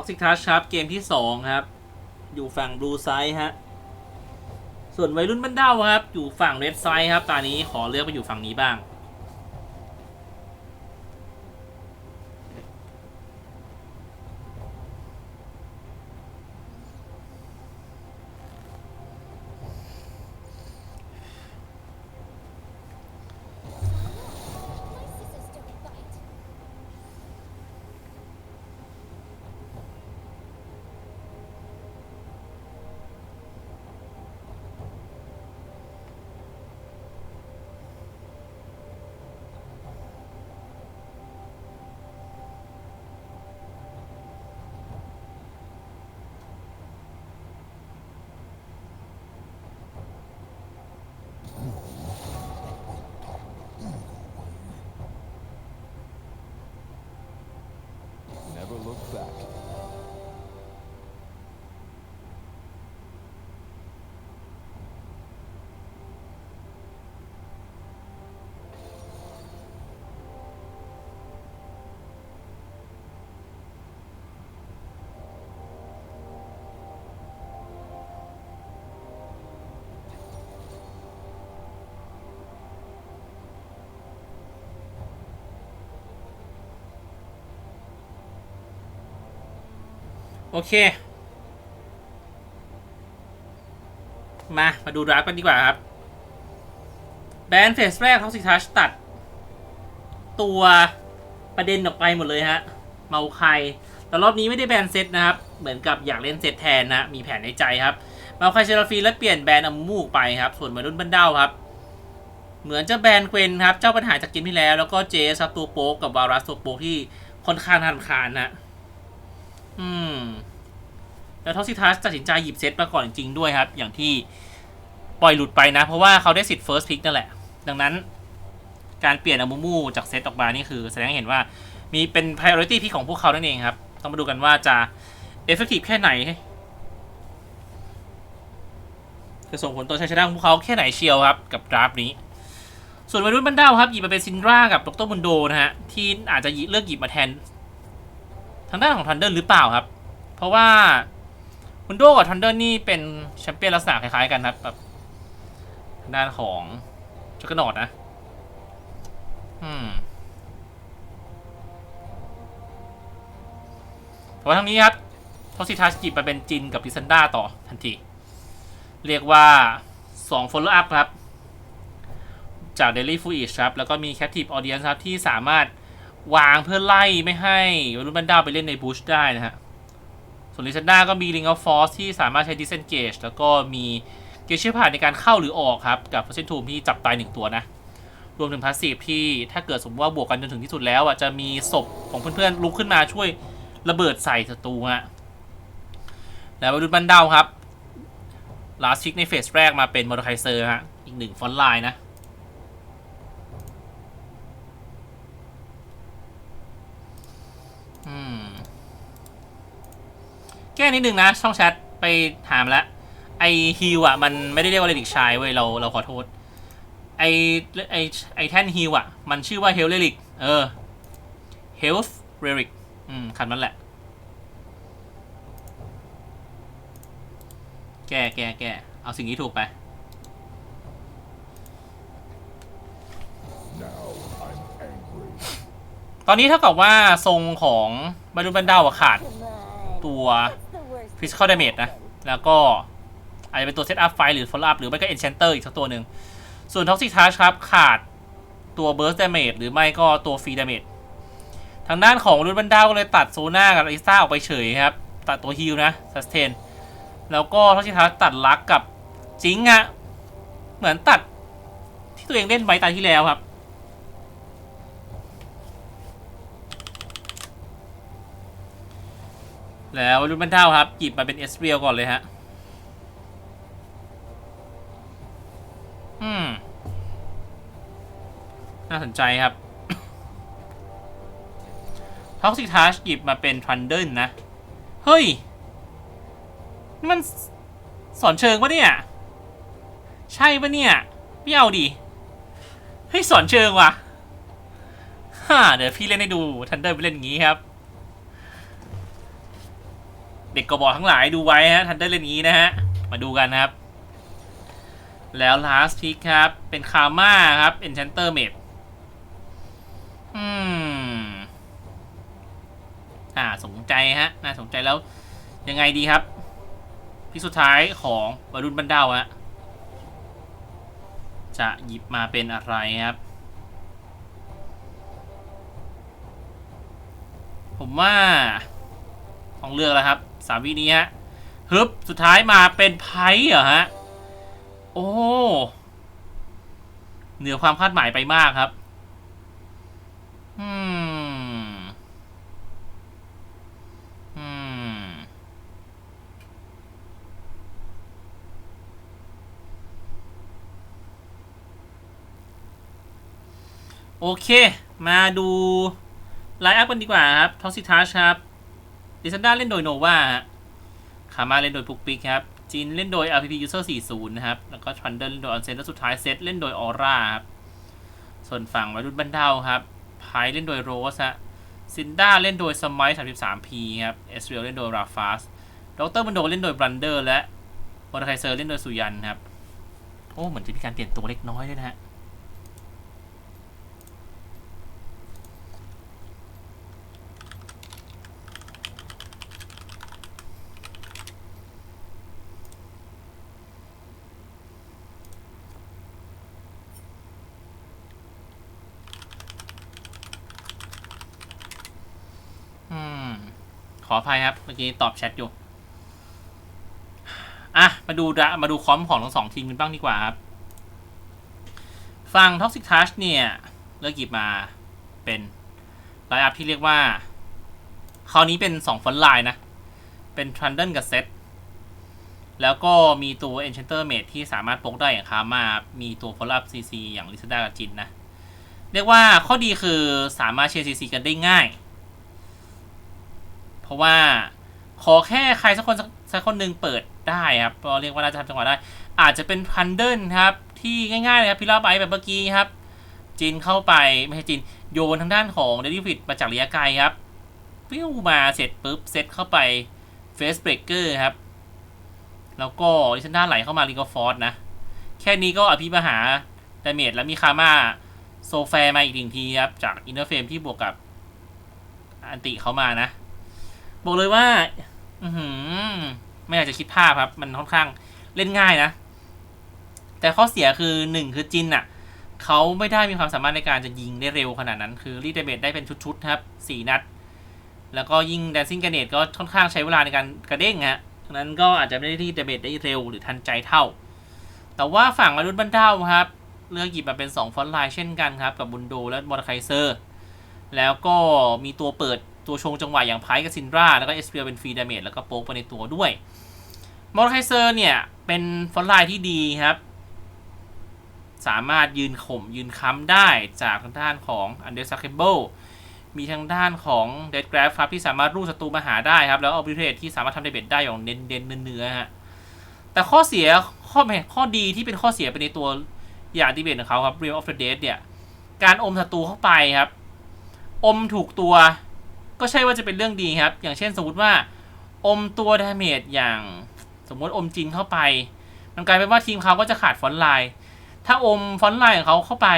ท็อกซิกทัชครับ เกมที่ 2 ครับ อยู่ฝั่งบลูไซด์ฮะ ส่วนวัยรุ่นบ้านเด้าครับ อยู่ฝั่งเรดไซด์ครับ ตอนนี้ขอเลือกไปอยู่ฝั่งนี้บ้าง โอเค มา มาดูดราฟกันดีกว่าครับ แบนเฟสแรกท็อกซิทัชตัด ตัวประเด็นออกไปหมดเลยฮะ เมาใครแต่รอบนี้ไม่ได้แบนเซตนะครับ เหมือนกับอยากเล่นเซตแทนนะ มีแผนในใจครับ เมาใครเชลฟีและเปลี่ยนแบนอามูกไปครับ ส่วนมารุ่นบันเด้าครับ เหมือนจะแบนเกวนครับ เจ้าปัญหาจากเกมที่แล้ว แล้วก็เจสครับตัวโป๊กกับวารัสตัวโป๊กที่ค่อนข้างทันคานนะ อืม แล้วท็อกซิทัสตัดสินใจหยิบเซตมาก่อนจริงด้วยครับ อย่างที่ปล่อยหลุดไปนะ เพราะว่าเขาได้สิทธิ์ first pick นั่นแหละ ดังนั้น การเปลี่ยนอามูมูจากเซตออกมานี่คือ แสดงให้เห็นว่ามีเป็น priority pick ของพวกเขานั่นเองครับ ต้องมาดูกันว่าจะ effective แค่ไหนจะส่งผลต่อชัยชนะของพวกเขาแค่ไหนเชียวครับ กับดราฟนี้ ส่วนวัยรุ่นบันเด้าครับหยิบมาเป็นซินดรากับดรมุนโดนะฮะที่อาจจะเลือกหยิบมาแทน ทางด้านของทันเดอร์หรือเปล่าครับ เพราะว่า มุนโดกับทันเดอร์นี่เป็นแชมเปี้ยนลักษณะคล้ายๆกันครับแบบด้านของจักรนอดนะ อืมแต่ว่าทางนี้ครับทอสิทัสจิบมาเป็นจินกับดิซันด้าต่อทันที เรียกว่า 2 follow up ครับ จาก Daily f o o i s ครับ แล้วก็มี Captive Audience ครับ ที่สามารถวางเพื่อไล่ไม่ให้วรุนบันดาไปเล่นในบูชได้นะฮะ ส่วนลิซันดาก็มี Ring of Force ที่สามารถใช้ Disengage แล้วก็มีเกเชียผ่านในการเข้าหรือออกครับ กับ f o r t u n e Tomb ที่จับตายหนึ่งตัวนะ รวมถึงพาสซีฟที่ถ้าเกิดสมมติว่าบวกกันจนถึงที่สุดแล้วอะจะมีศพของเพื่อนๆลุกขึ้นมาช่วยระเบิดใส่ศัตรูฮะแล้ววรุนบันเดาครับลาสชิกในเฟสแรกมาเป็นมอร์ไคเซอร์ฮะอีกหนึ่งฟอนต์ไลน์นะ อืม แก้นิดนึงนะ ช่องแชทไปถามแล้วไอฮิวอะ มันไม่ได้เรียกว่าเรดิกชายเว้ยเราเราขอโทษ ไอไอไอแท่นฮิวอะ มันชื่อว่าเฮลเ r ริกเออเฮลฟ์เรริกอืมคันนั้นแหละ แก้แก้แก้เอาสิ่งนี้ถูกไป Now ตอนนี้เท่ากับว่าทรงของบรรลุบันดาวอะขาดตัว physical damage นะ แล้วก็อาจจะเป็นตัว set up fight หรือ follow up หรือไม่ก็ enchanter อีกสักตัวหนึ่ง ส่วน toxic touch ครับ ขาดตัว burst damage หรือไม่ก็ตัว free damage ทางด้านของรุ่นบันดาวก็เลยตัดโซน่ากับอลิซ่าออกไปเฉยครับ ตัดตัว heal นะ sustain แล้วก็ toxic touch ตัดลักกับจิงอะเหมือนตัดที่ตัวเองเล่นไว้ตาที่แล้วครับ แล้วรุ่นบันเท่าครับหยิบมาเป็นเอสเรียลก่อนเลยฮะ อืม น่าสนใจครับท็อกซิ t ทัชหยิบมาเป็นทันเดิลนะ เฮ้ย นี่มันสอนเชิงปะเนี่ย ใช่ปะเนี่ยไม่เอาดิ เฮ้ย สอนเชิงว่ะฮ่าเดี๋ยวพี่เล่นให้ดูทันเดิลไปเล่นอย่างงี้ครับ เด็กกบอทั้งหลายดูไว้ฮะทันได้เล่นนี้นะฮะ มาดูกันนะครับ แล้ว last pick ครับ เป็นคาม่าครับ enchanter mage อืม อ่า สนใจฮะ น่าสนใจแล้ว ยังไงดีครับพี่สุดท้ายของวรุณบันเดาฮะ จะหยิบมาเป็นอะไรครับ ผมว่า ต้องเลือกแล้วครับสามวินี้ฮะฮึบสุดท้ายมาเป็นไพ่เหรอฮะ โอ้เหนือความคาดหมายไปมากครับอืมอืมโอเค มาดูไลน์อัพกันดีกว่าครับท็อกซิทัชครับ ดิซันดาเล่นโดยโนวาคามาเล่นโดยปุกปิกครับจินเล่นโดย RPP User 40 นะครับ แล้วก็ทรันเดอร์เล่นโดยออนเซนแล้วสุดท้ายเซตเล่นโดยออร่าครับ ส่วนฝั่งวัยรุ่นบันเดาครับไพเล่นโดยโรสฮะซินด้าเล่นโดยสมัย 33P ครับเอสเรียลเล่นโดยราฟาสดรบันโดเล่นโดยบรันเดอร์และมอร์ไคเซอร์เล่นโดยสุยันครับ โอ้ เหมือนจะมีการเปลี่ยนตัวเล็กน้อยด้วยนะฮะ อืม ข ออภัยครับ เมื่อกี้ตอบแชทอยู่ อะ มาดูมาดูคอมของทั้งสองทีมกันบ้างดีกว่าครับ ฝั่ง Toxic Touch เนี่ย เลือกหยิบมาเป็นไลน์อัพที่เรียกว่า คราวนี้เป็น2ฟอนต์ไลน์นะ เป็น t r a n d e n กับ Set แล้วก็มีตัว Enchanter Mage ที่สามารถพกได้อย่างคามามีตัว Follow Up CC อย่าง l i s a d a กับจินนะ เรียกว่าข้อดีคือสามารถเชียร์ CC กันได้ง่าย ราะว่าขอแค่ใครสักคนสักคนหนึ่งเปิดได้ครับก็เรียกว่าน่าจะทำจังหวะได้ อาจจะเป็นพันเดิลครับ ที่ง่ายๆเลยครับพิลาไบแบบเมื่อกี้ครับจินเข้าไปไม่ใช่จินโยนทางด้านของเดลิฟิตมาจากระยะไกลครับปิ้วมาเสร็จปุ๊บเซตเข้าไปเฟสเบรกเกอร์ครับ แล้วก็ดิชันด้านไหลเข้ามาลิงกฟอร์ดนะ แค่นี้ก็อภิมหาดาเมจแล้วมีคาม่าโซแฟร์มาอีกหนึ่งทีครับ จากอินเทอร์เฟมที่บวกกับอันติเขามานะ บอกเลยว่า อืไม่อยากจะคิดภาพครับ มันค่อนข้างเล่นง่ายนะ แต่ข้อเสียคือหนึ่งคือจินอะเขาไม่ได้มีความสามารถในการจะยิงได้เร็วขนาดนั้น คือรีดเดเมจได้เป็นชุดๆครับสี่นัด แล้วก็ยิงแดนซิ่งกระเนตก็ค่อนข้างใช้เวลาในการกระเด้งฮะดังนั้นก็อาจจะไม่ได้รีดเดเมจได้เร็วหรือทันใจเท่า แต่ว่าฝั่งมนุษย์บันเทาครับ เลือกหยิบมาเป็น 2 ฟอนต์ไลน์เช่นกันครับ กับบุนโดและมอร์ไคเซอร์ แล้วก็มีตัวเปิด ตัวชงจังหวะอย่างไพกับซินราแล้วก็เอสเปียเป็นฟรีดาเมจแล้วก็โป๊กไปในตัวด้วยมอร์ไคเซอร์เนี่ย เป็นฟอนไลน์ที่ดีครับ สามารถยืนข่มยืนค้ำได้จากทางด้านของอันเดอร์ซัคเคเบิลมีทางด้านของเดดกราฟครับที่สามารถรูดศัตรูมาหาได้ครับ แล้วเอาบิเทรที่สามารถทำได้เบ็ดได้อย่างเน้นเน้นเนื้อฮะแต่ข้อเสียข้อแม่ข้อดีที่เป็นข้อเสียไปในตัวอย่างดีเบตของเขาครับ Real of the Dead เนี่ย การอมศัตรูเข้าไปครับ อมถูกตัว ก็ใช่ว่าจะเป็นเรื่องดีครับ อย่างเช่นสมมติว่า อมตัวดาเมจอย่างสมมติอมจินเข้าไป มันกลายเป็นว่าทีมเขาก็จะขาดฟอนไลน์ถ้าอมฟอนไลน์ของเขาเข้าไป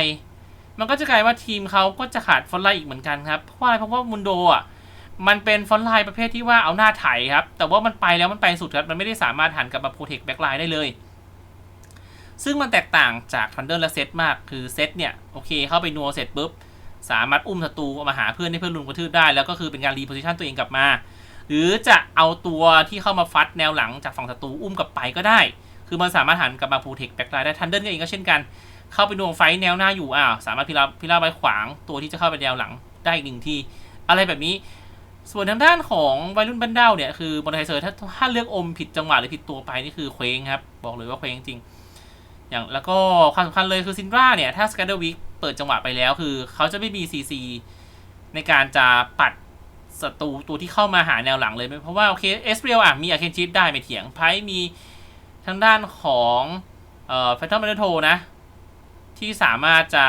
มันก็จะกลายว่าทีมเขาก็จะขาดฟอนไลน์อีกเหมือนกันครับ เพราะอะไรเพราะว่ามุนโดอะมันเป็นฟอนไลน์ประเภทที่ว่าเอาหน้าไถครับ แต่ว่ามันไปแล้วมันไปสุดครับ มันไม่ได้สามารถหันกลับมาโปรเทคแบ็กไลน์ได้เลย ซึ่งมันแตกต่างจากทันเดอร์และเซตมาก คือเซตเนี่ย โอเคเข้าไปนัวเสร็จปุ๊บ สามารถอุ้มศัตรูมาหาเพื่อนให้เพื่อนลุมกระทืบได้แล้วก็คือเป็นการรีโพซิชันตัวเองกลับมา หรือจะเอาตัวที่เข้ามาฟัดแนวหลังจากฝั่งศัตรูอุ้มกลับไปก็ได้ คือมันสามารถหันกลับมาโปรเทคแบ็กไลน์ได้ทันเดอร์เองก็เช่นกัน เข้าไปดวงไฟแนวหน้าอยู่อ้าวสามารถพิลาพิลาไปขวางตัวที่จะเข้าไปแนวหลังได้อีกหนึ่งทีอะไรแบบนี้ ส่วนทางด้านของวัยรุ่นบันเดาเนี่ยคือบอลไทเซอร์ถ้าถ้าเลือกอมผิดจังหวะหรือผิดตัวไปนี่คือเคว้งครับบอกเลยว่าเคว้งจริงอย่างแล้วก็ความสำคัญเลยคือซินดราเนี่ยถ้าสแกนเดอร์วิก เปิดจังหวะไปแล้วคือเขาจะไม่มีซีซีในการจะปัดศัตรูตัวที่เข้ามาหาแนวหลังเลย เพราะว่าโอเคเอสเรียลอะมีอาเคนชิปได้ไม่เถียงไพ่มีทางด้านของเอ่อแฟนทอมเมนโทนะ ที่สามารถจะ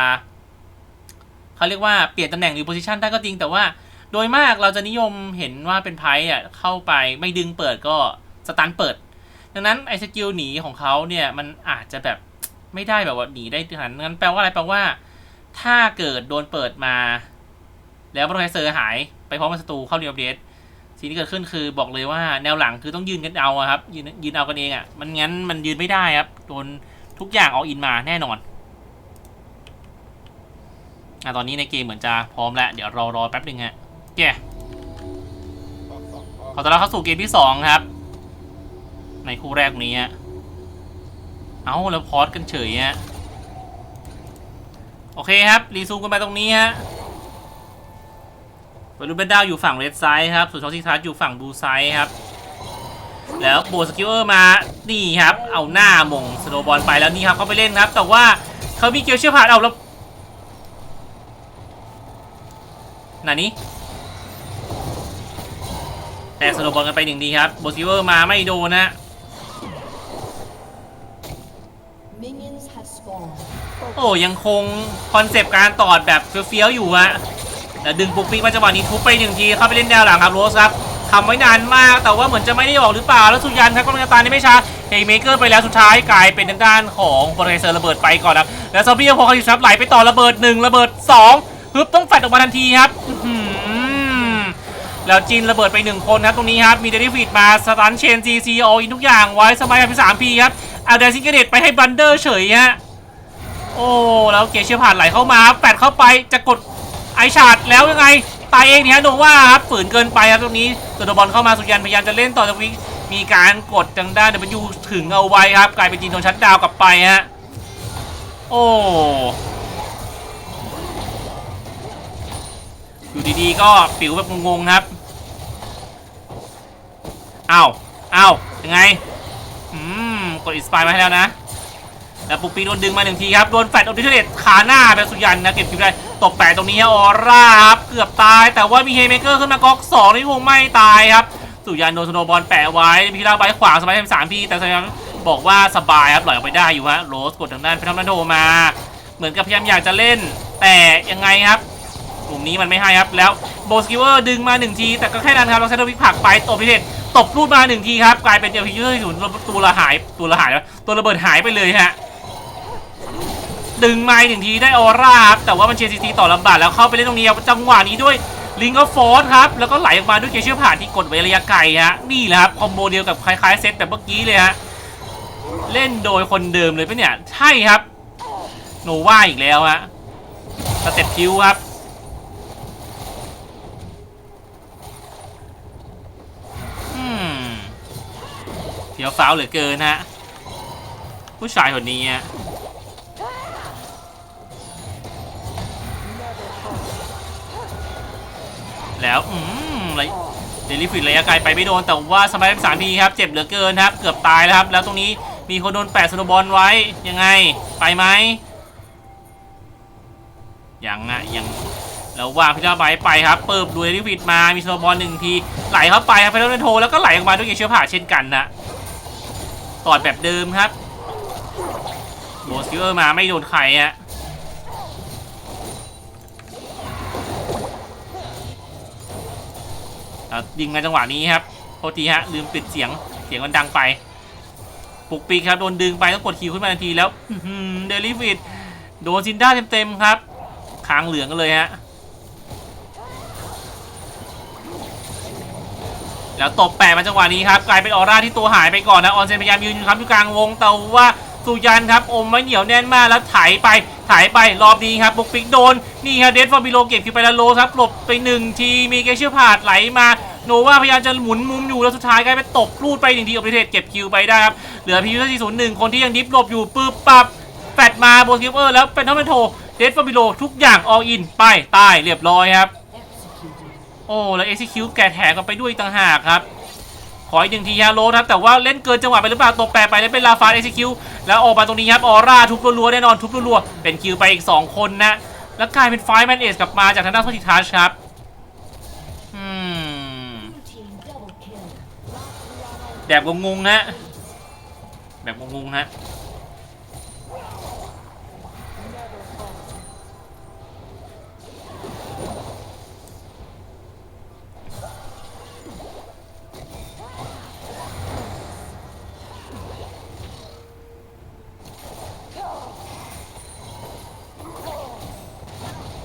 เขาเรียกว่าเปลี่ยนตำแหน่งหรือโพซิชันได้ก็จริง แต่ว่าโดยมากเราจะนิยมเห็นว่าเป็นไพ่อะเข้าไปไม่ดึงเปิดก็สตันเปิด ดังนั้นไอ้สกิลหนีของเขาเนี่ยมันอาจจะแบบไม่ได้แบบว่าหนีได้ขนาดนั้นงั้นแปลว่าอะไรแปลว่า ถ้าเกิดโดนเปิดมา แล้วโปรเฟเซอร์หายไปพร้อมกับศัตรูเข้าเรียบเดสสิ่งที่เกิดขึ้นคือบอกเลยว่าแนวหลังคือต้องยืนกันเอาครับ ยืนยืนเอากันเองอะมันงั้นมันยืนไม่ได้ครับ โดนทุกอย่างเอาอินมาแน่นอนอะตอนนี้ในเกมเหมือนจะพร้อมแล้ว เดี๋ยวรอรอแป๊บหนึ่งฮะแกขอต้อนรับเข้าสู่เกมที่สองครับ ในคู่แรกนี้ฮะ เอ้าแล้วพอดกันเฉยฮะ โอเคครับ รีซูมกันไปตรงนี้ฮะเปิดรูปเบนดาวอยู่ฝั่งเรดไซด์ครับ ส่วนช็อตที่ทัสอยู่ฝั่งบลูไซด์ครับ แล้วโบสกิลเออร์มา นี่ครับ เอาหน้ามงสโนบอลไปแล้วนี่ครับเขาไปเล่นครับ แต่ว่าเขามีเกียวเชื่อผ่านเอาแล้วไหนนี้แต่สโนบอลกันไปหนึ่งดีครับโบสกิลเออร์มาไม่โดนนะ โอ้ยังคงคอนเซปต์การตอดแบบเฟี้ยวๆอยู่ฮะแล้วดึงปุ๊กปิ๊กมาจังหวะนี้ทุบไปหนึ่งทีเข้าไปเล่นแนวหลังครับโรสครับทำไว้นานมาก แต่ว่าเหมือนจะไม่ได้ออกหรือเปล่า แล้วสุยันครับกำลังจะตายในไม่ช้าเฮเมเกอร์ไปแล้วสุดท้ายกลายเป็นทางด้านของบริเซอร์ระเบิดไปก่อนครับแล้วซอมบี้ยังพอคาริชับไหลไปต่อระเบิดหนึ่งระเบิดสองฮึบต้องแฟดออกมาทันทีครับแล้วจินระเบิดไปหนึ่งคนครับตรงนี้ครับมีเดลิฟิตมาสตันเชนซีซีโออินทุกอย่างไว้สมัยพีสามพีครับเอาเดซิกเกเดตไปให้บันเดอร์เฉยฮะ โอ้แล้วเกเชียร์ผ่านไหลเข้ามาแปดเข้าไปจะกดไอชาร์ดแล้วยังไงตายเองเนี่ยฮะโนว่าครับฝืนเกินไปครับตรงนี้สุดบอลเข้ามาสุยันพยายามจะเล่นต่อจากวิกมีการกดทางด้านเดบันยูถึงเอาไว้ครับ กลายเป็นจีนโดนชัดดาวกลับไปฮะโอ้อยู่ดีๆก็ปิวแบบงงๆครับอ้าวอ้าวยังไงอืมกดอินสปายมาให้แล้วนะ แล้วปุ๊กปีโดนดึงมาหนึ่งทีครับ โดนแฟดโอดิเทเลตขาหน้าแบบสุยันนะเก็บคิวได้ตบแปะตรงนี้ฮะออร่าครับ เกือบตาย แต่ว่ามีเฮเมเกอร์ขึ้นมาก๊อกสองนี่คงไม่ตายครับ สุยันโดนสโนบอลแปะไว้มีพิราบไว้ขวางสบายสามพีแต่สยันบอกว่าสบายครับหล่อยออกไปได้อยู่ฮะโรสกดทางด้านไปทำนันโดมา เหมือนกับพยายามอยากจะเล่น แต่ยังไงครับกลุ่มนี้มันไม่ให้ครับแล้วโบสกิเวอร์ดึงมาหนึ่งทีแต่ก็แค่นั้นครับเราใช้ตัววิกผักไปตบพิเศษตบรูดมาหนึ่งทีครับกลายเป็นเดียวพิเศษศูนย์ตัวละหายตัวละหายแล้วตัวระเบิดหายไปเลยฮะ ดึงไมาอีกหนึ่งทีได้ออร่าครับแต่ว่ามันเชียร์ซีซีต่อลำบากแล้วเข้าไปเล่นตรงนี้จังหวะนี้ด้วยลิงก็ฟอร์ครับ แล้วก็ไหลออกมาด้วยเกเชียร์ผ่านที่กดไว้ระยะไกลฮะนี่แหละครับคอมโบเดียวกับคล้ายๆเซตแบบเมื่อกี้เลยฮะเล่นโดยคนเดิมเลยปะเนี่ยใช่ครับ โนว่าอีกแล้วฮะสเต็ปคิวครับเดี๋ยวฟ้าวเหลือเกินฮะผู้ชายคนนี้ฮะ แล้วอืมไรเดลิฟิตระยะไกลไปไม่โดน แต่ว่าสมัยสามทีครับ เจ็บเหลือเกินครับ เกือบตายแล้วครับ แล้วตรงนี้มีคนโดนแปะสโนบอลไว้ยังไง ไปไหมยังอะยังแล้ววางพิธาไบไปครับ เปิบดูเดลิฟิตมามีสโนบอลหนึ่งทีไหลเข้าไปครับไปแล้วโทแล้วก็ไหลออกมาด้วยเกเชื้อผ่าเช่นกันนะตอดแบบเดิมครับโบสกิลเออร์มาไม่โดนใครฮะ อะ ยิงในจังหวะนี้ครับโทษทีฮะลืมปิดเสียงเสียงมันดังไปปุกปีกครับโดนดึงไปต้องกดคิวขึ้นมาทันทีแล้วเดลิฟิตโดนซินด้าเต็มๆครับคางเหลืองกันเลยฮะแล้วตบแปะมาจังหวะนี้ครับกลายเป็นออร่าที่ตัวหายไปก่อนนะออนเซนพยายามยืนครับอยู่กลางวงแต่ว่า สุยันครับอมไว้เหนียวแน่นมากแล้วไถไปไถไปรอบนี้ครับบุกปิกโดนนี่ครับเดฟฟอร์บิโลเก็บคิวไปแล้วโลครับหลบไปหนึ่งทีมีเกเชียร์พาดไหลมาโนว่าพยายามจะหมุนมุมอยู่แล้วสุดท้ายกลายเป็นตบลูดไปหนึ่งทีออปเทศเก็บคิวไปได้ครับเหลือพียูที่ศูนย์หนึ่งคนที่ยังดิฟหลบอยู่ปึ๊บปับแฟดมาโบกิฟเออร์แล้วเป็นทอมเปนโทเดฟฟอร์บิโลทุกอย่างอออินไปตายเรียบร้อยครับโอ้แล้ว execute แกแถกันไปด้วยต่างหากครับ ขออีกหนึ่งทีฮาโลครับแต่ว่าเล่นเกินจังหวะไปหรือเปล่าตกแปรไปแล้วเป็นลาฟาเอซิคิวแล้วออกมาตรงนี้ครับออร่าทุบรัวๆแน่นอนทุบรัวๆเป็นคิวไปอีก 2 คนนะ แล้วกลายเป็นไฟแมนเอสกลับมาจากทางด้านโซติทัชครับแบบงงๆฮะแบบงงๆฮะ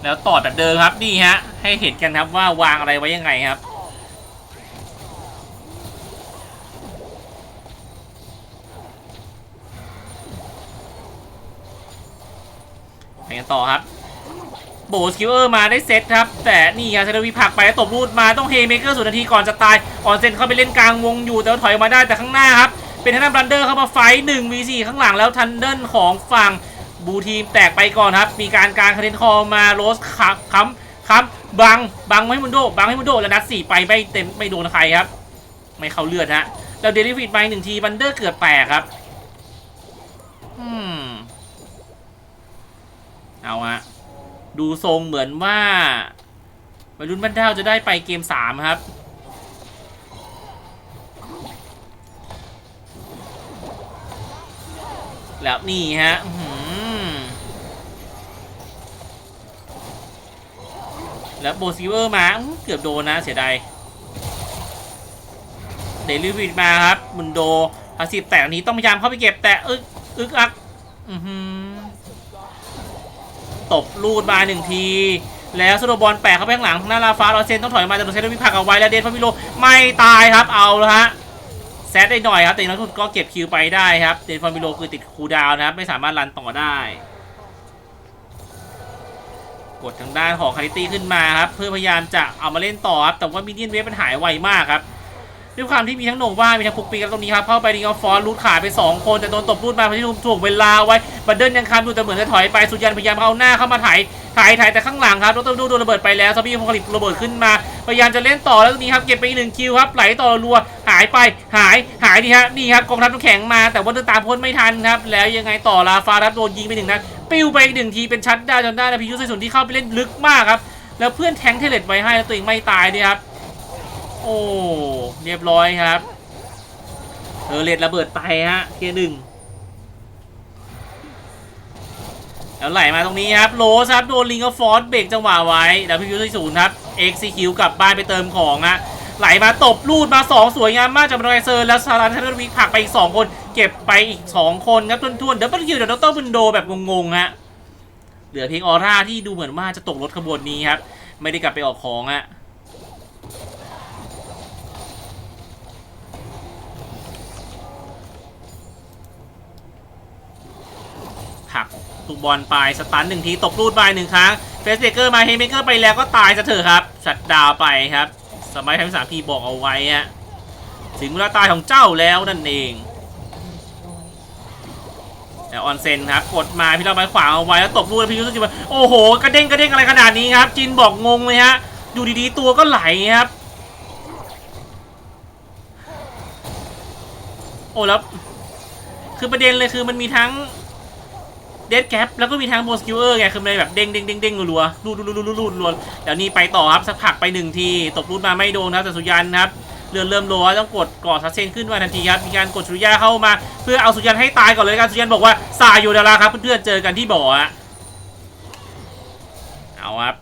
แล้วต่อแบบเดิมครับนี่ฮะให้เห็นกันครับว่าวางอะไรไว้ยังไงครับไปกันต่อครับ โบสคิวเออร์มาได้เซตครับ แต่นี่ครับเซนวีผักไปแล้วตบรูดมาต้องเฮเมเกอร์สุดนาทีก่อนจะตาย ออนเซนเข้าไปเล่นกลางวงอยู่แต่ว่าถอยมาได้แต่ข้างหน้าครับ เป็นทางด้านบรันเดอร์เข้ามาไฟหนึ่งวีสี่ข้างหลังแล้วทันเดิลของฝั่ง บูทีมแตกไปก่อนครับ มีการการคาเดนคอมาโรสค้ำค้ำค้ำบังบังให้มุนโดบังให้มุนโดแล้วนัดสี่ไปไม่เต็มไม่โดนใครครับ ไม่เข้าเลือดฮะแล้วเดลิฟิตไปหนึ่งทีบันเดอร์เกือบแตกครับ อืม เอาฮะดูทรงเหมือนว่าวัยรุ่นบ้านเท่าจะได้ไปเกมสามครับแล้วนี่ฮะอื้อหือ แล้วโบซิเวอร์มาเกือบโดนนะเสียดายเดลิวิดมาครับมุนโดพาสิบแต่อันนี้ต้องพยายามเข้าไปเก็บแต่อึกอึกอักตบลูดมาหนึ่งที แล้วสโนว์บอลแปะเข้าไปข้างหลังหน้าลาฟาลอเซนต้องถอยมาแต่โดนเซนต์วิพักเอาไว้แล้วเดนฟามิโลไม่ตายครับเอาแล้วฮะแซดได้หน่อยครับแต่นักทุนก็เก็บคิวไปได้ครับเดนฟามิโลคือติดคูดาวน์นะครับไม่สามารถรันต่อได้ กดทางด้านของคาริตี้ขึ้นมาครับเพื่อพยายามจะเอามาเล่นต่อครับแต่ว่ามินเนียนเวฟมันหายไวมากครับด้วยความที่มีทั้งโหน่งว่ามีทั้งปุกปีกันตรงนี้ครับเข้าไปดิงอฟฟอนรูดขาไปสองคน แต่โดนตบรูดมาพอที่ถ่วงเวลาไว้บันเดิลยังคำดูแต่เหมือนจะถอยไปสุดยันพยายามเอาหน้าเข้ามาถ่ายถ่ายถ่ายแต่ข้างหลังครับดรดูโดนระเบิดไปแล้วซอมบี้พอลิประเบิดขึ้นมาพยายามจะเล่นต่อแล้วตรงนี้ครับเก็บไปอีกหนึ่งคิวครับไหลต่อรัวหายไปหายหายดีฮะนี่ครับกองทัพน้ำแข็งมาแต่ว่าเดินตามพ้นไม่ทันครับแล้วยังไงต่อลาฟารับโดนยิงไปหนึ่งนัด ปิ้วไปอีกหนึ่งทีเป็นชัดดาวน์จนได้นะพิยุทธสุนที่เข้าไปเล่นลึกมากครับ แล้วเพื่อนแทงเทเลตไว้ให้แล้วตัวเองไม่ตายด้วยครับโอ้เรียบร้อยครับเออเลดระเบิดไปฮะเทียหนึ่งแล้วไหลมาตรงนี้ครับโรสครับโดนลิงกับฟอร์สเบรกจังหวะไว้แล้วพิวที่ศูนครับเอ็กซิคิวกลับบ้านไปเติมของฮะไหลมาตบลูดมา 2 สวยงามมากจากบรอยเซอร์ แล้วซารันชันวิกผักไปอีก 2 คน เก็บไปอีก 2 คนครับทวนๆเดี๋ยวปัคิวเดี๋ยวดรบุนโดแบบงงๆฮะเหลือเพียงออร่าที่ดูเหมือนว่าจะตกรถขบวนนี้ครับ ไม่ได้กลับไปออกของอะผลักถูกบอลไปสตันหนึ่งที ตกรูดไปหนึ่งครั้งเฟสเบเกอร์มาเฮเมเกอร์ไปแล้วก็ตายซะเถอะครับ ชัดดาวไปครับ สมัยทำสามพีบอกเอาไว้ฮะถึงเวลาตายของเจ้าแล้วนั่นเอง แต่ออนเซนครับกดมาพี่เราไปขวางเอาไว้แล้วตบลูกแล้วพี่ยุทธจิมาโอ้โหกระเด้งกระเด้งอะไรขนาดนี้ครับจินบอกงงเลยฮะอยู่ดีๆตัวก็ไหลครับโอ้แล้วคือประเด็นเลยคือมันมีทั้งเดดแกปแล้วก็มีทั้งโบสกิวเออร์ไงคือมันเลยแบบเด้งเด้งเด้งเด้งรัวรูดรูดรูดรูดรูดรัวเดี๋ยวนี้ไปต่อครับสักผักไปหนึ่งทีตบรูดมาไม่โดนครับแต่สุยันครับ เรือเริ่มโลต้องกดก่อซัสเซนขึ้นมาทันทีครับมีการกดสุริยาเข้ามา เพื่อเอาสุยันให้ตายก่อนเลยการสุยันบอกว่าสายอยู่ดาราครับเพื่อนๆเจอกันที่บ่อะเอาครับ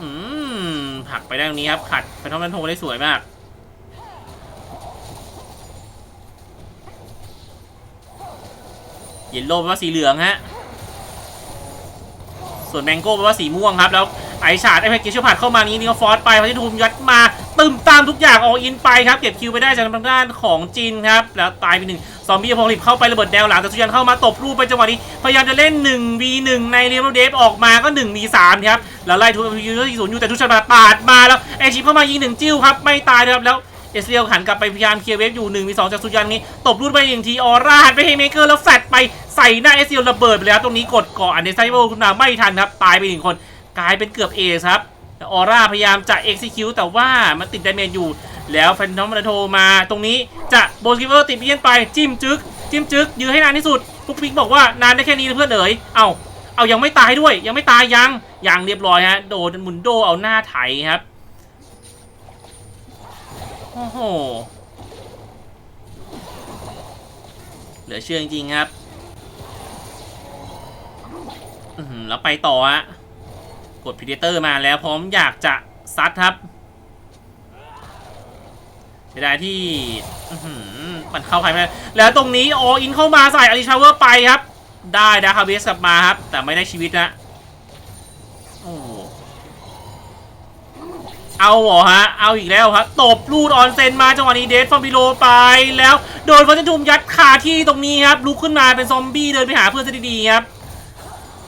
อืมผักไปได้ตรงนี้ครับขัดไปท้องนันโทได้สวยมากเยลโล่แปลว่าสีเหลืองฮะ ส่วนแมงโก้แปลว่าสีม่วงครับ แล้วไอชาดไอเพกเกชผัดเข้ามานี้นี่ก็ฟอสไปพอที่ทูมยัดมาตึมตามทุกอย่างออกอินไปครับ เก็บคิวไปได้จากทางด้านของจินครับ แล้วตายไปหนึ่งซอมบี้พอลิบเข้าไประเบิดแนวหลังแต่สุยันเข้ามาตบรูปไปจังหวะนี้ พยายามจะเล่น 1v1 ในเรียลเดฟออกมาก็ 1v3 ครับ แล้วไล่ทูยูที่ศูนย์อยู่แต่ทุกชาบปาดมาแล้วไอชิปเข้ามายิงหนึ่งจิ้วครับไม่ตายนะครับแล้ว เอสเรียลหันกลับไปพยายามเคลียร์เวฟอยู่1นึ่งมีสองจากสุยันนี้ ตบรูดไปหนึ่งทีออร่าหันไปให้เมเกอร์แล้วแฟดไปใส่หน้าเอสเรียลระเบิดไปเลยครับตรงนี้กดเกาะอันเดอร์ไซเบิลขึ้นาไม่ทันครับตายไปหนึ่งคน กลายเป็นเกือบเอครับออร่าพยายามจะเอ็กซิคิวแต่ว่ามันติดไดเมจอยู่ แล้วแฟนทอมมาโทมาตรงนี้จะโบสกิเวอร์ติดเบี้ยนไปจิ้มจึกจิ้มจึกยื้อให้นานที่สุดปุ๊กปิ๊กบอกว่านานได้แค่นี้เพื่อนเอ๋ยเอ้าเอายังไม่ตายด้วย ยังไม่ตายยังยังเรียบร้อยฮะโดนมุนโดเอาหน้าไถครับ โอ้โห เหลือเชื่อจริงๆครับ อืแล้วไปต่อฮะ กดพีเดเตอร์มาแล้วพร้อมอยากจะซัดครับเสียดายที่มันเข้าใครไม่แล้วตรงนี้ออินเข้ามาใส่อลิชาเวอร์ไปครับ ได้ดาคาเบสกลับมาครับ แต่ไม่ได้ชีวิตนะ โอ้ เอาเหรอฮะ เอาอีกแล้วครับตบลูดออนเซนมาจังหวะนี้เดฟฟอร์บิโลไปแล้วโดนฟอนเทนทูมยัดคาที่ตรงนี้ครับลุกขึ้นมาเป็นซอมบี้เดินไปหาเพื่อนซะดีๆครับ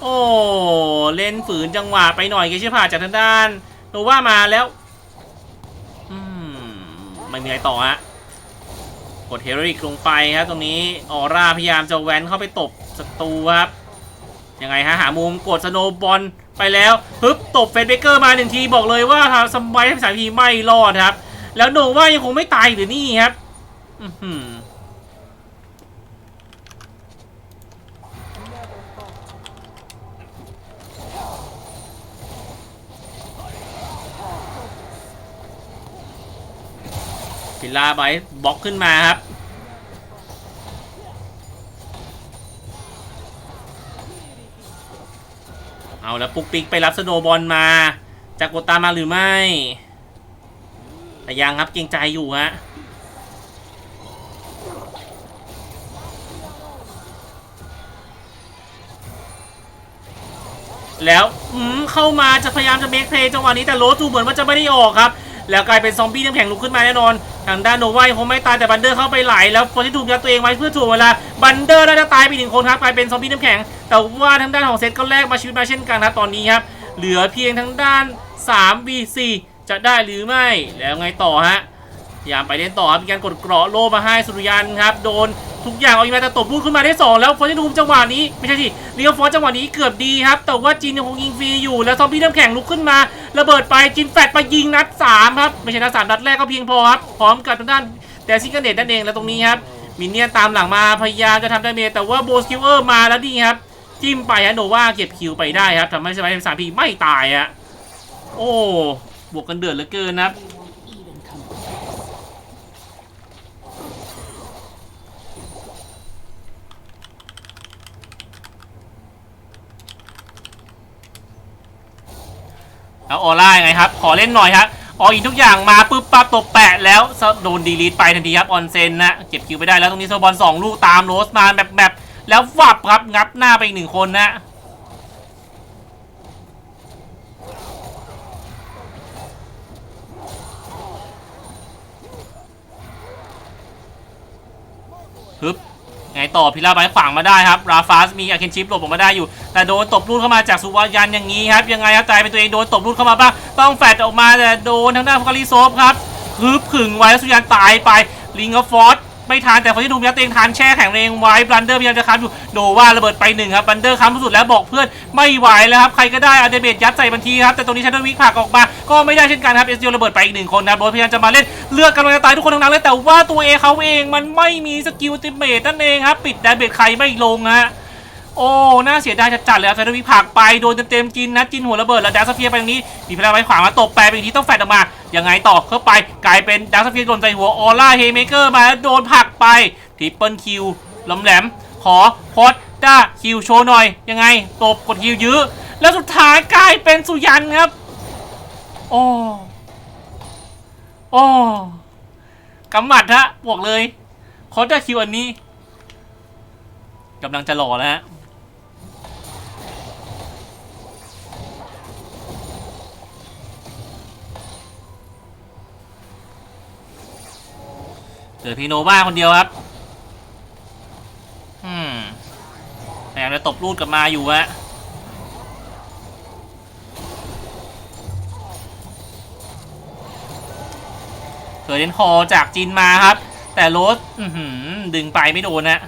โอ้เล่นฝืนจังหวะไปหน่อยเกชิผ่าจากทางด้านโนว่ามาแล้วอืมไม่มีอะไรต่อฮะกดเฮโรอีกลงไปครับตรงนี้ออร่าพยายามจะแว้นเข้าไปตบศัตรูครับยังไงฮะหามุมกดสโนบอล ไปแล้วฮึบตบเฟดเบเกอร์มาหนึ่งทีบอกเลยว่าทางสมัยภาษาพีไม่รอดครับ แล้วโนว่ายังคงไม่ตายหรือนี่ครับอือหือพิลล่าไบบ็อกขึ้นมาครับ เอาแล้วปุ๊กปิ๊กไปรับสโนบอลมาจะกดตามาหรือไม่ แต่ยังครับเกรงใจอยู่ฮะแล้วอืมเข้ามาจะพยายามจะเมคเพลย์จังหวะนี้แต่โรสูเหมือนว่าจะไม่ได้ออกครับ แล้วกลายเป็นซอมบี้น้ำแข็งลุกขึ้นมาแน่นอน ทางด้านโนวายคงไม่ตายแต่บันเดอร์เข้าไปไหลแล้วคนที่ถูกยัดตัวเองไว้เพื่อถ่วงเวลาบันเดอร์น่าจะตายไปหนึ่งคนครับกลายเป็นซอมบี้น้ำแข็ง แต่ว่าทางด้านของเซตก็แลกมาชีวิตมาเช่นกันครับตอนนี้ครับเหลือเพียงทางด้าน3 v 4จะได้หรือไม่แล้วไงต่อฮะ พยายามไปเล่นต่อครับมีการกดเกราะโลมาให้สุริยันครับโดนทุกอย่างเอาอีกมาแต่ตบพูดขึ้นมาได้ 2 แล้วฟอนต์ทูมจังหวะนี้ไม่ใช่สิเรียวฟอนต์จังหวะนี้เกือบดีครับ แต่ว่าจีนยังคงยิงฟรีอยู่ แล้วซอมบี้น้ำแข็งลุกขึ้นมา ระเบิดไปจินแฟดไปยิงนัด3ครับไม่ใช่นัด3นัดแรกก็เพียงพอครับพร้อมกับทางด้านแดซิกเนตนั่นเองแล้วตรงนี้ครับมินเนี่ยตามหลังมาพยายามจะทำดาเมแต่ว่าโบสคิวเออร์มาแล้วนี่ครับจิ้มไปฮะโนวาเก็บคิวไปได้ครับทำให้สไปร์สามพีไม่ตายฮะโอ้บวกกันเดือดเหลือเกินนะครับ แล้วออร่ายไงครับ ขอเล่นหน่อยครับอออีกทุกอย่างมาปุ๊บปั๊บตบแปะแล้วโดนดีลีทไปทันทีครับออนเซนนะเก็บคิวไปได้แล้วตรงนี้โซบอลสองลูกตามโรสมาแบบแบบแล้ววับครับงับหน้าไปอีกหนึ่งคนนะฮึบ ไงต่อพิลาไบขวางมาได้ครับราฟาสมีอาเคนชิปหลบออกมาได้อยู่ แต่โดนตบลูดเข้ามาจากสุวายันอย่างนี้ครับยังไงครับตายเป็นตัวเองโดนตบลูดเข้ามาบ้างต้องแฟดออกมาแต่โดนทางด้านฟาริโซฟครับฮึบขึงไว้แล้วสุวายันตายไปลิงก์ฟอร์ส ไม่ทานแต่คนที่ถูกยัดเองทานแช่แข็งเรงไว้บลันเดอร์พยายามจะค้ำอยู่โดว่าระเบิดไปหนึ่งครับบลันเดอร์ค้ำสุดแล้วบอกเพื่อนไม่ไหวแล้วครับใครก็ได้อาเดเบตยัดใส่บัญชีครับแต่ตรงนี้ชันเดอร์วิกผลักออกมาก็ไม่ได้เช่นกันครับเอสโระเบิดไปอีกหนึ่งคนนะโบทพยายามจะมาเล่นเลือกกำลังจะตายทุกคนทั้งนั้นเลยแต่ว่าตัวเอเขาเองมันไม่มีสกิลติเมตนั่นเองครับปิดเดเบตใครไม่ลงฮะโอ้ น่าเสียดายจัดๆเลยครับไซโดวิกผักไป โดนเต็มๆกินนะกินหัวระเบิด แล้วดาร์คสเฟียไปตรงนี้ มีพลังไว้ขวามาตบแปลไปอีกทีต้องแฟดออกมา ยังไงต่อเข้าไปกลายเป็นดาร์สเฟียร์โดนใส่หัวออร่าเฮเมเกอร์มาแล้วโดนผลักไปทริปเปิลคิวลำแหลม ขอพอดด้าคิวโชว์หน่อย ยังไงตบกดคิวยื้อ แล้วสุดท้ายกลายเป็นสุยันครับโอ้โอ้กำหมัดฮะบวกเลยคอร์ด้าคิวอันนี้กำลังจะหล่อแล้วฮะ เหลือพีโนว่าคนเดียวครับ อืมพยายามจะตบรูดกลับมาอยู่ฮะเกิดเดนคอจากจีนมาครับ แต่โรสดึงไปไม่โดนนะ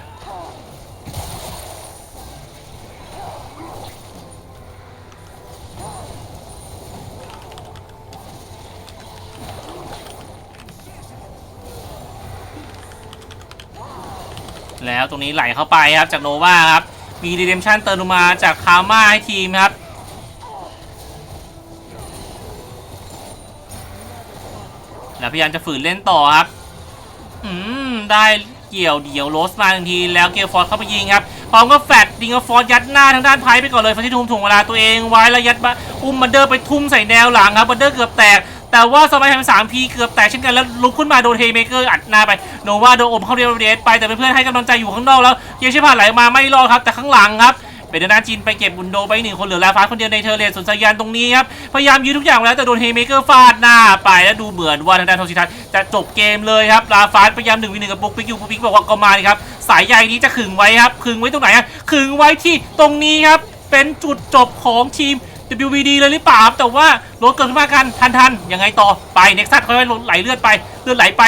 แล้วตรงนี้ไหลเข้าไปครับจากโนวาครับ มีดีเดมชันเติมลงมาจากคาม่าให้ทีมครับแล้วพยายามจะฝืนเล่นต่อครับ อืม ได้เกี่ยวเดี่ยวโรสมาทันทีแล้วเกลฟอร์ดเข้าไปยิงครับพร้อมกับแฟดดิงกับฟอร์ดยัดหน้าทางด้านไพ่ไปก่อนเลยฟันที่ทุ่มถ่วงเวลาตัวเองไว้แล้วยัดอุ้มบันเดอร์ไปทุ่มใส่แนวหลังครับบันเดอร์เกือบแตก แต่ว่าสมัยแฮมสามพีเกือบแตกเช่นกันแล้วลุกขึ้นมาโดนเฮเมเกอร์อัดหน้าไปโนวาโดนอมเข้าเรียบเดสไปแต่เพื่อนๆให้กำลังใจอยู่ข้างนอกแล้วเยชิผ่านไหลมาไม่รอดครับ แต่ข้างหลังครับเป็นทางด้านจีนไปเก็บบุนโดไปหนึ่งคนเหลือลาฟ้าคนเดียวในเทอร์เลสส่วนสายยานตรงนี้ครับ พยายามยื้อทุกอย่างแล้วแต่โดนเฮเมเกอร์ฟาดหน้าไปแล้วดูเหมือนว่าทางด้านโทชิทัสจะจบเกมเลยครับ ลาฟ้าพยายามหนึ่งวิหนึ่งกับปุ๊กปิ๊กอยู่ปุ๊กปิ๊กบอกว่าก็มาครับ สายใยนี้จะขึงไว้ครับขึงไว้ตรงไหนครับขึงไว้ที่ตรงนี้ครับเป็นจุดจบของทีม WVD เลยหรือเปล่าครับแต่ว่ารถเกิดขึ้นมากันทันทันยังไงต่อไปเน็กซัสค่อยๆไหลเลือดไปเลือดไหลไป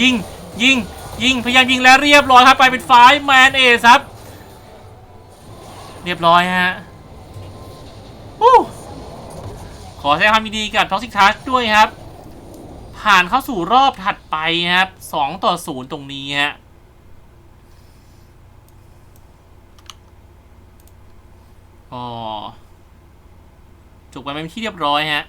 ยิงยิงยิงพยายามยิงแล้วเรียบร้อยครับไปเป็นไฟแมนเอครับ เรียบร้อยฮะวู้ขอแสดงความยินดีกับท็อกซิกทัชด้วยครับ ผ่านเข้าสู่รอบถัดไปครับ2ต่อ0ตรงนี้ฮะอ๋อ จบไปเป็นที่เรียบร้อยฮะ